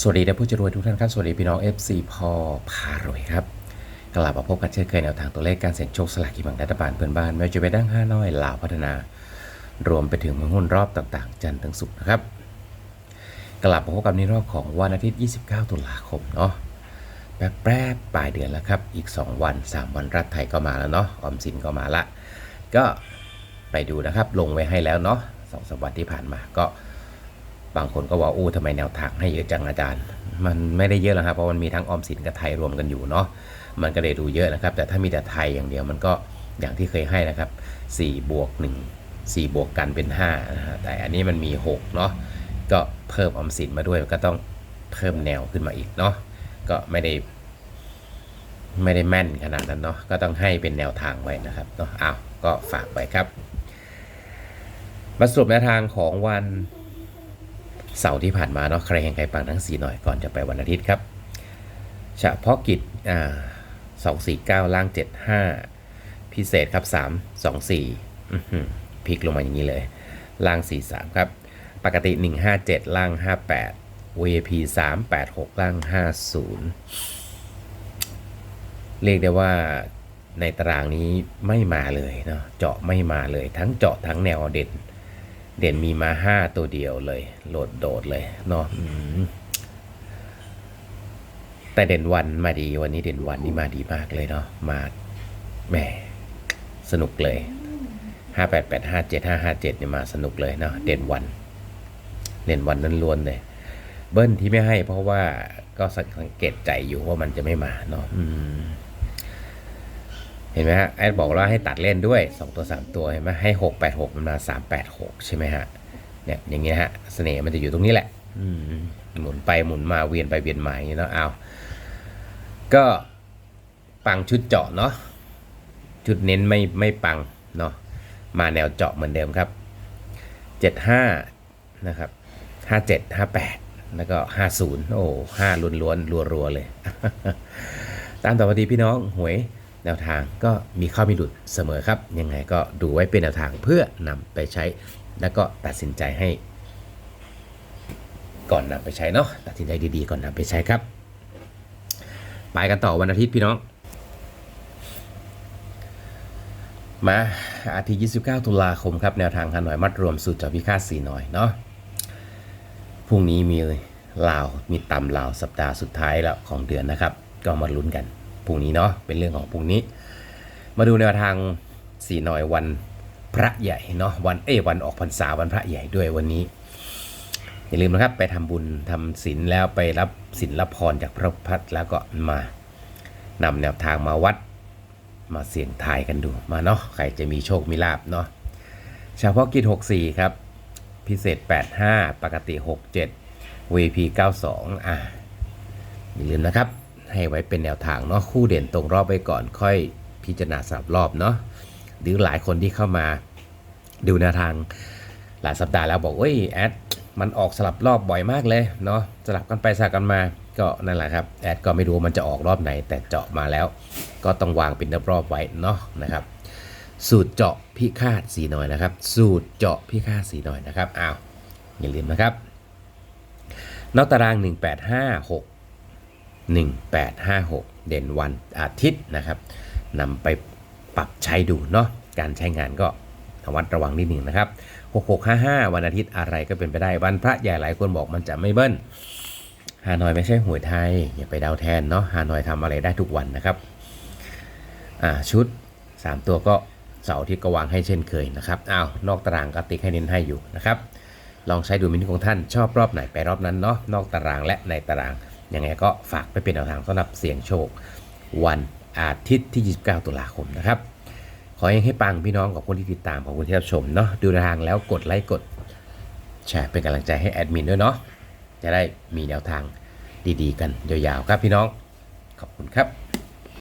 สวัสดีท่านผู้จะรวยทุกท่านครับ สวัสดีพี่น้อง FC พอพารวยครับ กลับมาพบกันเช่นเคยแนวทางตัวเลขการเสี่ยงโชคสลากกินแบ่งรัฐบาลเพื่อนบ้าน ไม่ว่าจะไปนดั้งห้าน้อยลาวพัฒนา รวมไปถึงมังหุ้นรอบต่างๆ จันทร์ถึงศุกร์นะครับ กลับมาพบกันในรอบของวันอาทิตย์ 29 ตุลาคมเนาะแป๊บแป๊บปลายเดือนแล้วครับ อีก 2 วัน 3 วันรัฐไทยก็มาแล้วเนาะออมสินก็มาละ ก็ไปดูนะครับ ลงไว้ให้แล้วเนาะสองสามวันที่ผ่านมาก็ บางคนก็ว่าอู้ทำไมแนวทางให้เยอะจังอาจารย์ มันไม่ได้เยอะหรอกครับเพราะมันมีทั้งออมสินกับไทยรวมกันอยู่เนาะมันก็เลยดูเยอะนะครับ แต่ถ้ามีแต่ไทยอย่างเดียวมันก็อย่างที่เคยให้นะครับ4บวก1 4 บวกกันเป็น5นะฮะแต่อันนี้มันมี6เนาะก็เพิ่มออมสินมาด้วยก็ต้องเพิ่มแนวขึ้นมาอีกเนาะก็ไม่ได้ ไม่ได้แม่นขนาดนั้นเนาะก็ต้องให้เป็นแนวทางไว้นะครับเนาะอ้าวก็ฝากไว้ครับมาสรุปแนวทางของวัน เสาร์ที่ผ่านมาเนาะใครแห่งใครปังทั้งสี่หน่อยก่อนจะไปวันอาทิตย์ครับเฉพาะกิจอ่าสองสี่เก้าล่างเจ็ดห้าพิเศษครับสามสองสี่พลิกลงมาอย่างนี้เลย ล่างสี่สามครับ ปกติหนึ่งห้าเจ็ดล่างห้าแปด VIP สามแปดหกล่างห้าศูนย์เรียกได้ว่าในตารางนี้ไม่มาเลยเนาะเจาะไม่มาเลยทั้งเจาะทั้งแนวเด่น เด่นมีมาห้าตัวเดียวเลยโหลดโดดเลยเนาะแต่เด่นวันมาดีวันนี้เด่นวันนี่มาดีมากเลยเนาะมาแหมสนุกเลยห้าแปดแปดห้าเจ็ดห้าห้าเจ็ดนี่มาสนุกเลยเนาะเด่นวัน เด่นวันนั้นล้วนเลยเบิ้ลที่ไม่ให้เพราะว่าก็สังเกตใจอยู่ว่ามันจะไม่มาเนาะ เห็นไหมฮะแอดบอกว่าให้ตัดเล่นด้วย 2 ตัว 3 ตัวเห็นไหมให้ 6 8 6 มันมา 3 8 6 ใช่ไหมฮะเนี่ยอย่างเงี้ยฮะเสน่ห์มันจะอยู่ตรงนี้แหละหมุนไปหมุนมาเวียนไปเวียนมาอย่างเงี้ยเนาะเอาก็ปังชุดเจาะเนาะชุดเน้นไม่ไม่ปังเนาะมาแนวเจาะเหมือนเดิมครับ 75 นะครับ 57 58 แล้วก็ 50 โอ้ห้าล้วนๆรัวๆเลย ตามต่อพอดีพี่น้องหวย แนวทางก็มีข้อมีหลุดเสมอครับ ยังไงก็ดูไว้เป็นแนวทางเพื่อนำไปใช้ แล้วก็ตัดสินใจให้ ก่อนนำไปใช้เนาะตัดสินใจดีๆ ก่อนนำไปใช้ครับ ไปกันต่อวันอาทิตย์พี่น้อง มาอาทิตย์29 ตุลาคมครับแนวทางฮานอยมัดรวมสูตรจาพิฆาตสีหน่อยเนาะพรุ่งนี้มีลาวมีตำลาวสัปดาห์สุดท้ายแล้วของเดือนนะครับ ก็มาลุ้นกัน พรุ่งนี้เนาะเป็นเรื่องของพรุ่งนี้ มาดูแนวทางสี่หน่อยวันพระใหญ่เนาะวันเอยวันออกพรรษาวันพระใหญ่ด้วยวันนี้ อย่าลืมนะครับไปทำบุญทำศีลแล้วไปรับศีลรับพรจากพระพัฒแล้วก็มานำแนวทางมาวัดมาเสี่ยงทายกันดูมาเนาะใครจะมีโชคมีลาบเนาะเฉพาะกิจ 64 ครับ พิเศษ 85 ปกติ 67 VP 92 อะอย่าลืมนะครับ ให้ไว้เป็นแนวทางเนาะคู่เด่นตรงรอบไปก่อนค่อยพิจารณาสลับรอบเนาะหรือหลายคนที่เข้ามาดูแนวทางหลายสัปดาห์แล้วบอกเอ้ยแอดมันออกสลับรอบบ่อยมากเลยเนาะสลับกันไปสลับกันมาก็นั่นแหละครับแอดก็ไม่รู้มันจะออกรอบไหนแต่เจาะมาแล้ว ก็ต้องวางเป็นรอบๆไว้เนาะนะครับ สูตรเจาะพิฆาตสีหน่อยนะครับ สูตรเจาะพิฆาตสีหน่อยนะครับอ้าวอย่าลืมนะครับนอกตาราง 1856 1856 เด่นวันอาทิตย์นะครับนำไปปรับใช้ดูเนาะการใช้งานก็ระวัดระวังนิดหนึ่งนะครับ 6655 วันอาทิตย์อะไรก็เป็นไปได้วันพระใหญ่หลายคนบอกมันจะไม่เบิ้ลฮานอยไม่ใช่หวยไทย อย่าไปเดาแทนเนาะฮานอยทำอะไรได้ทุกวันนะครับอ่าชุด 3 ตัวก็เสาร์ที่ก็วางให้เช่นเคยนะครับอ้าวนอกตารางก็ติ๊กให้เน้นให้อยู่นะครับ ลองใช้ดูมินิของท่านชอบรอบไหนไปรอบนั้นเนาะนอกตารางและในตาราง ยังไงก็ฝากไปเป็นแนวทางสำหรับเสี่ยงโชค วันอาทิตย์ที่ 29 ตุลาคมนะครับ ขอให้ให้ปังพี่น้องกับคนที่ติดตามของคุณที่รับชมเนาะดูแนวทางแล้วกดไลค์กดแชร์เป็นกำลังใจให้แอดมินด้วยเนาะจะได้มีแนวทางดีๆ กันยาวๆครับพี่น้องขอบคุณครับ